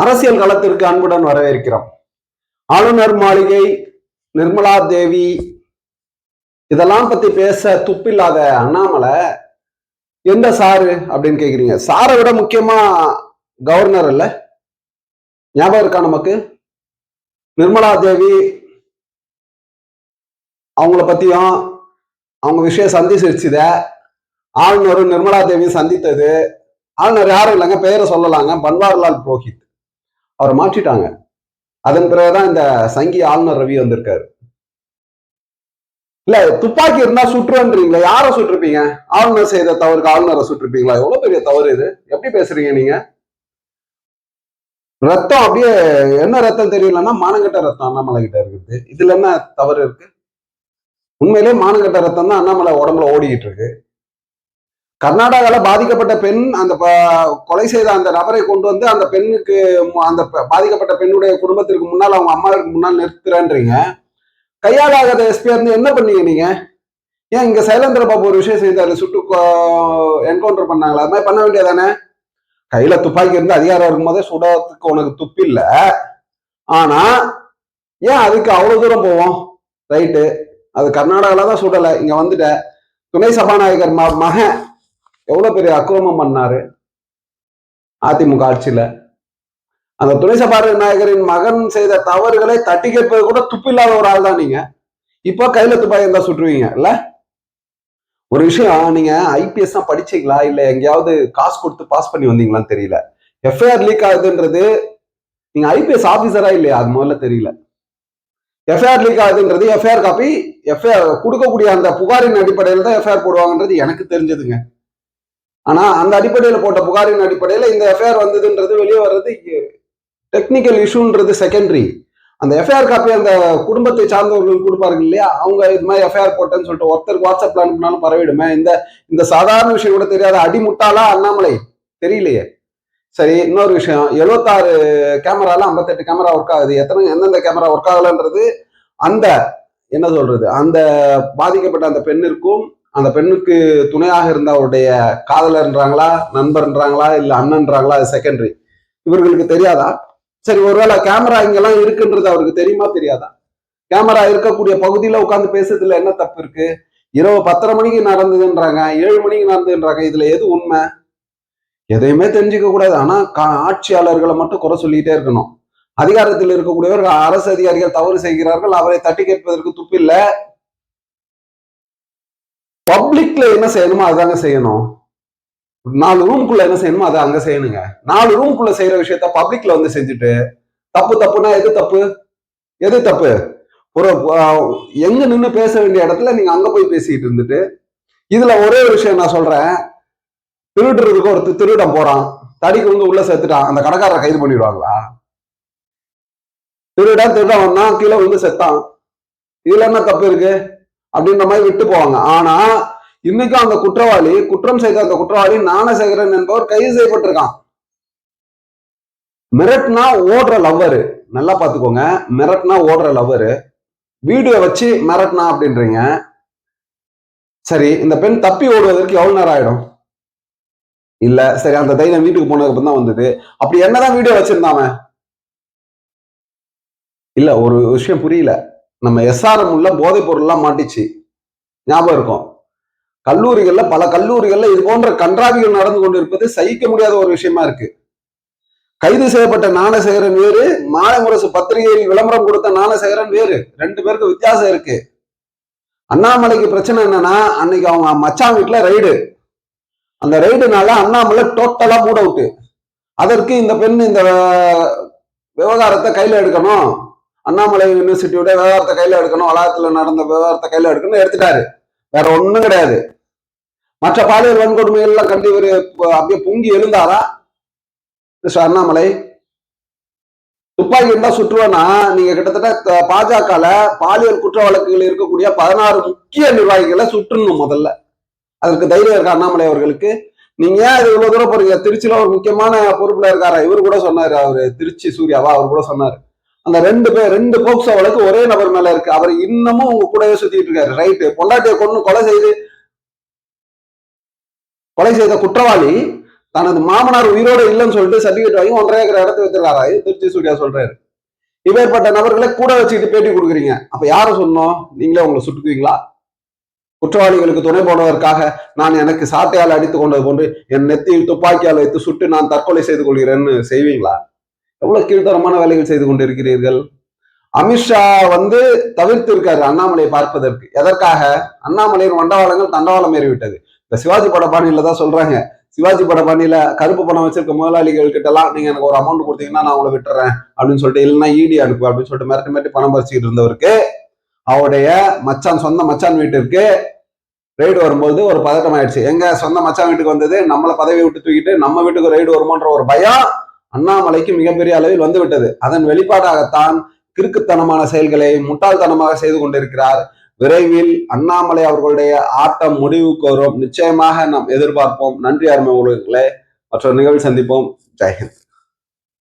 அரசியல் களத்திற்கு அன்புடன் வரவேற்கிறோம். ஆளுநர் மாளிகை நிர்மலா தேவி இதெல்லாம் பத்தி பேச துப்பில்லாத அண்ணாமலை எந்த சாரு அப்படின்னு கேக்குறீங்க? சாரை விட முக்கியமா கவர்னர் இல்ல? ஞாபகம் இருக்கா நமக்கு? நிர்மலா தேவி அவங்கள பத்தியும் அவங்க விஷயம் சந்திச்சிருச்சுத. ஆளுநரும் நிர்மலா தேவியும் சந்தித்தது. ஆளுநர் யாரும் இல்லைங்க பெயரை சொல்லலாங்க. பன்வாரிலால் புரோஹித். அவரை மாற்றிட்டாங்க. அதன் பிறகுதான் இந்த சங்கி ஆளுநர் ரவி வந்திருக்காரு. இல்ல துப்பாக்கி இருந்தா சுற்றுன்றீங்களா யார சுட்டிருப்பீங்க ஆளுநர் செய்த தவறுக்கு ஆளுநரை சுட்டிருப்பீங்களா எவ்வளவு பெரிய தவறு இது? எப்படி பேசுறீங்க நீங்க? ரத்தம் அப்படியே என்ன ரத்தம் தெரியலன்னா மானங்கட்ட ரத்தம் அண்ணாமலை கிட்ட இருக்குது. இதுல என்ன தவறு இருக்கு? உண்மையிலே மானங்கட்ட ரத்தம் தான் அண்ணாமலை உடம்புல ஓடிக்கிட்டு இருக்கு. கர்நாடகால பாதிக்கப்பட்ட பெண் அந்த ப- கொலை செய்த அந்த நபரை கொண்டு வந்து அந்த பெண்ணுக்கு அந்த பாதிக்கப்பட்ட பெண்ணுடைய குடும்பத்திற்கு முன்னால் அவங்க அம்மாவுக்கு முன்னால் நிறுத்துறேன்றீங்க. கையாளாகாத எஸ்பி இருந்து என்ன பண்ணீங்க நீங்க? ஏன் இங்க சைலேந்திர பாபு ஒரு விஷயம் செய்தாரு? சுட்டு என்கவுண்டர் பண்ணாங்களா? அது மாதிரி பண்ண வேண்டியதானே? கையில துப்பாக்கி இருந்து அதிகாரம் இருக்கும்போதே சுடறதுக்கு உனக்கு துப்பு இல்ல. ஆனா ஏன் அதுக்கு அவ்வளவு தூரம் போவோம்? ரைட்டு. அது கர்நாடகால தான் சுடலை. இங்க வந்துட்ட. துணை சபாநாயகர் மகன் எவ்வளோ பெரிய அக்கிரமம் பண்ணாரு? அதிமுக ஆட்சியில. அந்த துணை சபாநாயகரின் மகன் செய்த தவறுகளை தட்டி கேட்பது கூட துப்பில்லாத ஒரு ஆள் தான் நீங்க. இப்போ கையில துப்பாக்கி இருந்தா சுட்டுருவீங்க இல்ல? ஒரு விஷயம் நீங்க ஐபிஎஸ் தான் படிச்சீங்களா? இல்ல எங்கேயாவது காசு கொடுத்து பாஸ் பண்ணி வந்தீங்களான்னு தெரியல. எஃப்ஐஆர் லீக் ஆகுதுன்றது நீங்க ஐபிஎஸ் ஆபீசரா இல்லையா? அது முதல்ல தெரியல. எஃப்ஐஆர் லீக் ஆகுதுன்றது எஃப்ஐஆர் காப்பி எஃப்ஐஆர் கொடுக்கக்கூடிய அந்த புகாரின் அடிப்படையில் தான் எஃப்ஐஆர் போடுவாங்கன்றது எனக்கு தெரிஞ்சதுங்க. ஆனா அந்த அடிப்படையில் போட்ட புகாரின் அடிப்படையில் இந்த எஃப்ஐஆர் வந்ததுன்றது வெளியே வர்றது டெக்னிக்கல் இஷ்யூன்றது செகண்டரி அந்த எஃப்ஐஆர் காப்பி அந்த குடும்பத்தை சார்ந்தவர்கள் கொடுப்பாருங்க இல்லையா? அவங்க இது மாதிரி எஃப்ஐஆர் போட்டேன்னு சொல்லிட்டு ஒருத்தருக்கு வாட்ஸ்அப்ல அனுப்பினாலும் பரவிடுமே. இந்த இந்த சாதாரண விஷயம் கூட தெரியாத அடிமுட்டாளா அண்ணாமலை? தெரியலையே. சரி இன்னொரு விஷயம். எழுபத்தாறு கேமரால ஐம்பத்தெட்டு கேமரா ஒர்க் ஆகுது. எத்தனை எந்தெந்த கேமரா ஒர்க் ஆகலன்றது அந்த என்ன சொல்றது? அந்த பாதிக்கப்பட்ட அந்த பெண்ணிற்கும் அந்த பெண்ணுக்கு துணையாக இருந்த அவருடைய காதலர்ன்றாங்களா நண்பர்ன்றாங்களா இல்ல அண்ணன்றாங்களா அது செகண்டரி இவர்களுக்கு தெரியாதா? சரி ஒருவேளை கேமரா இங்கெல்லாம் இருக்குன்றது அவருக்கு தெரியுமா தெரியாதா? கேமரா இருக்கக்கூடிய பகுதியில உட்காந்து பேசுறதுல என்ன தப்பு இருக்கு? இரவு பத்தரை மணிக்கு நடந்ததுன்றாங்க ஏழு மணிக்கு நடந்ததுன்றாங்க இதுல எது உண்மை? எதையுமே தெரிஞ்சுக்க கூடாது. ஆனா கா- ஆட்சியாளர்களை மட்டும் குறை சொல்லிட்டே இருக்கணும். அதிகாரத்தில் இருக்கக்கூடியவர்கள் அரசு அதிகாரிகள் தவறு செய்கிறார்கள் அவரை தட்டி கேட்பதற்கு துப்பில்ல பப்ளிக்ல என்ன செய்யணுமோ அதாங்க செய்யணும். நாலு ரூம்குள்ள என்ன செய்யணுமோ அதை அங்க செய்யணுங்க. நாலு ரூம்குள்ள செய்யற விஷயத்த பப்ளிக்ல வந்து செஞ்சுட்டு தப்பு தப்புனா எது தப்பு? எது தப்பு? ஒரு எங்க நின்று பேச வேண்டிய இடத்துல நீங்க அங்க போய் பேசிட்டு இருந்துட்டு இதுல ஒரே ஒரு விஷயம் நான் சொல்றேன். திருடுறதுக்கு ஒரு திருடம் போறான். தடிக்கு வந்து உள்ள செத்துட்டான். அந்த கடைக்காரரை கைது பண்ணிடுவாங்களா? திருடன் திருடன் வந்தான். கீழே வந்து செத்தான். இதுல என்ன தப்பு இருக்கு? அப்படின்ற மாதிரி விட்டு போவாங்க. ஆனா இன்னைக்கும் அந்த குற்றவாளி குற்றம் செய்த அந்த குற்றவாளி ஞானசேகரன் என்பவர் கைது செய்யப்பட்டிருக்கான். மிரட்னா ஓடுற லவ்வரு நல்லா பாத்துக்கோங்க மிரட்னா ஓடுற லவ்வரு வீடியோ வச்சு மிரட்னா அப்படின்றீங்க. சரி இந்த பெண் தப்பி ஓடுவதற்கு எவ்வளவு நேரம் ஆயிடும்? இல்ல சரி அந்த தைரியம் வீட்டுக்கு போனதுக்கு அப்புறம் தான் வந்தது. அப்படி என்னதான் வீடியோ வச்சிருந்தாம இல்ல ஒரு விஷயம் புரியல. நம்ம எஸ்ஆர்எம் உள்ள போதைப் பொருள்லாம் மாட்டிச்சு. ஞாபகம் இருக்கும். கல்லூரிகள்ல பல கல்லூரிகள்ல இது போன்ற கன்றாவிகள் நடந்து கொண்டிருப்பது சகிக்க முடியாத ஒரு விஷயமா இருக்கு. கைது செய்யப்பட்ட ஞானசேகரன் வேறு மாநில முரசு பத்திரிகையில் விளம்பரம் கொடுத்த ஞானசேகரன் வேறு. ரெண்டு பேருக்கு வித்தியாசம் இருக்கு. அண்ணாமலைக்கு பிரச்சனை என்னன்னா அன்னைக்கு அவங்க மச்சான் வீட்டுல ரைடு அந்த ரைடுனால அண்ணாமலை டோட்டலா மூட் அவுட்டு அதற்கு இந்த பெண் இந்த விவகாரத்தை கையில எடுக்கணும். அண்ணாமலை யூனிவர்சிட்டியோட விவகாரத்தை கையில் எடுக்கணும் வளாகத்தில் நடந்த விவகாரத்தை கையில் எடுக்கணும் எடுத்துட்டாரு. வேற ஒன்றும் கிடையாது. மற்ற பாலியல் வன்கொடுமைகள்லாம் கண்டு இவர் அப்படியே பொங்கி எழுந்தாரா? மிஸ்டர் அண்ணாமலை. துப்பாக்கி இருந்தா சுற்றுவேன்னா நீங்க கிட்டத்தட்ட பாஜகவில் பாஜகல பாலியல் குற்ற வழக்குகள் இருக்கக்கூடிய பதினாறு முக்கிய நிர்வாகிகளை சுற்றணும் முதல்ல. அதற்கு தைரியம் இருக்கா அண்ணாமலை அவர்களுக்கு? நீங்க ஏன் இது இவ்வளவு தூரம் போறீங்க? திருச்சியில ஒரு முக்கியமான பொறுப்புல இருக்காரா? இவர் கூட சொன்னாரு அவரு. திருச்சி சூர்யாவா? அவர் கூட சொன்னாரு. அந்த ரெண்டு பேர் ரெண்டு போக்சோ வழக்கு ஒரே நபர் மேல இருக்கு. அவர் இன்னமும் உங்க கூடவே சுத்திட்டு இருக்காரு. ரைட்டு பொண்டாட்டியை கொண்டு கொலை செய்து கொலை செய்த குற்றவாளி தனது மாமனார் உயிரோட இல்லைன்னு சொல்லிட்டு சர்டிபிகேட் வாங்கி ஒன்றரை ஏக்கர் இடத்து வச்சிருக்காரா திருச்சி சூர்யா சொல்றாரு. இவேற்பட்ட நபர்களை கூட வச்சுக்கிட்டு பேட்டி கொடுக்குறீங்க. அப்ப யாரை சொன்னோம்? நீங்களே உங்களை சுட்டுக்குவீங்களா? குற்றவாளிகளுக்கு துணை போனதற்காக நான் எனக்கு சாட்டையால் அடித்துக் கொண்டது போன்று என் நெத்தியில் துப்பாக்கியால் வைத்து சுட்டு நான் தற்கொலை செய்து கொள்கிறேன்னு செய்வீங்களா? எவ்வளவு கீழ்த்தரமான வேலைகள் செய்து கொண்டிருக்கிறீர்கள்? அமித்ஷா வந்து தவிர்த்து இருக்காரு அண்ணாமலையை பார்ப்பதற்கு. எதற்காக? அண்ணாமலையின் வண்டவாளங்கள் தண்டவாளம் ஏறிவிட்டது. இந்த சிவாஜி பட பாணியில தான் சொல்றாங்க. சிவாஜி பட பாணியில கருப்பு பணம் வச்சிருக்க முதலாளிகள் கிட்ட எல்லாம் நீங்க எனக்கு ஒரு அமௌண்ட் கொடுத்தீங்கன்னா நான் உங்களை விட்டுறேன் அப்படின்னு சொல்லிட்டு இல்லைன்னா ஈடி அனுப்பு அப்படின்னு சொல்லிட்டு மிரட்டி மிரட்டி பணம் பறிச்சுக்கிட்டு இருந்தவருக்கு அவருடைய மச்சான் சொந்த மச்சான் வீட்டிற்கு ரைடு வரும்போது ஒரு பதட்டம் ஆயிடுச்சு. எங்க சொந்த மச்சான் வீட்டுக்கு வந்தது? நம்மளை பதவி விட்டு தூக்கிட்டு நம்ம வீட்டுக்கு ரைடு வருமோன்ற ஒரு பயம் அண்ணாமலைக்கு மிகப்பெரிய அளவில் வந்துவிட்டது. அதன் வெளிப்பாடாகத்தான் கிறுக்குத்தனமான செயல்களை முட்டாள்தனமாக செய்து கொண்டிருக்கிறார். விரைவில் அண்ணாமலை அவர்களுடைய ஆட்டம் முடிவுக்கு வரும். நிச்சயமாக நாம் எதிர்பார்ப்போம். நன்றி அருமை உலகங்களே மற்றொரு நிகழ்வு சந்திப்போம். ஜெயஹிந்த்.